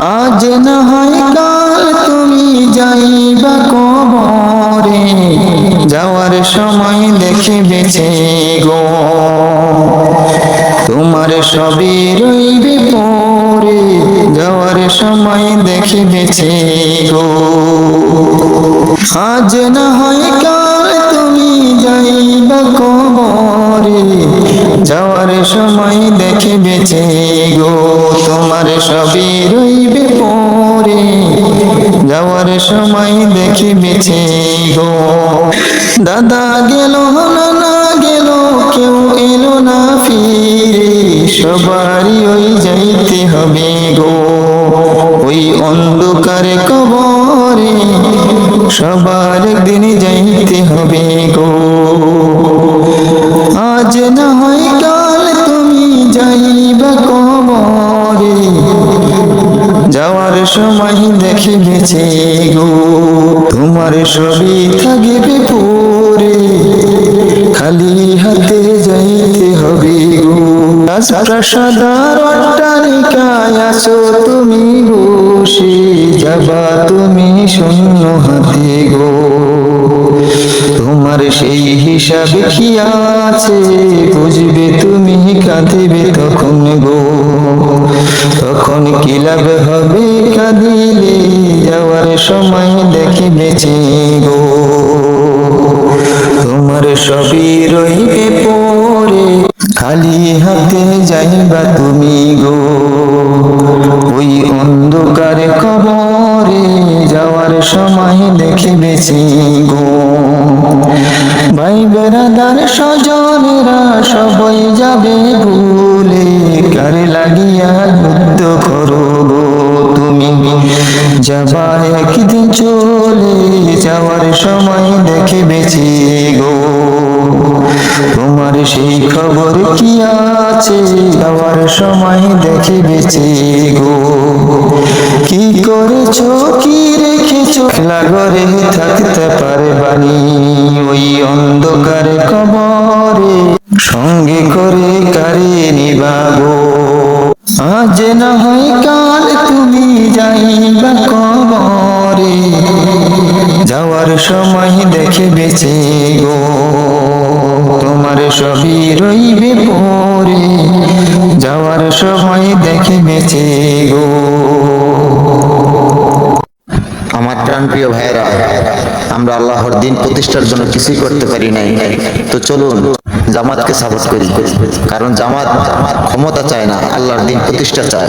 আজ না হয় কাল তুমি যাইবা কবরে, যাওয়ার সময় দেখে বেছে গো। তোমার সবই রইবে পরে, যাওয়ার সময় দেখে বেছে গো। আজ না হয় কাল তুমি সময় দেখে বেছে গো, তোমার সবই রইবে পরে। যাওয়ার সময় দেখে বেছে গো। দাদা গেল না গেল, কেউ এলো না ফিরে। সবারই ওই যাইতে হবে গো, ওই অন্ধকারে কবরে। সবার একদিন যাইতে হবে গো। আজ না হয় যাইবা কবরে যাওয়ার সময় দেখে বেছে গো, তোমার সবই থাকবে পরে। খালি হাতে যাইতে হবে গো। রাজপ্রাসাদার অট্টালিকায় আসো তুমি বসে, যাবা তুমি শূন্য হাতে গো। তোমার সেই হিসাব কি আছে? বুঝবে তুমি, কাঁদিবে তখন গো? তখন কি লাভ হবে কাঁদিলে? যাওয়ার সময় দেখে বেঁচে গো। তোমার সবই রইবে পরে, খালি হাতে যাইবা তুমি গো। কবরে যাওয়ার সময় দেখে বেঁচে গো। ভাই বেড়াদার স্বজনেরা সবাই যাবে ভুলে, কারে লাগিয়া যুদ্ধ করো গো তুমি? যাবা একদিন চলে যাওয়ার সময় দেখে বেঁচে গো। তোমার সেই খবর কি আছে? যাওয়ার সময় দেখে বেঁচে গো। করেছ কি রেখেছো লাগরে থাকতে পারে বাণী। ওই অন্ধকার কবরে সঙ্গে করে কারে নিবাগো। আজ না হয় কাল তুমি যাইবা কবরে, যাওয়ার সময় দেখে বেঁচে গো। তোমার সবই রইবে পরে, যাওয়ার সময় দেখে বেঁচে গো। প্রাণপ্রিয় ভাইয়েরা, আমরা আল্লাহর দিন প্রতিষ্ঠার জন্য কিছুই করতে পারি নাই। তো চলুন জামাতকে সাপোর্ট করি, কারণ জামাত ক্ষমতা চায় না, আল্লাহর দিন প্রতিষ্ঠা চায়।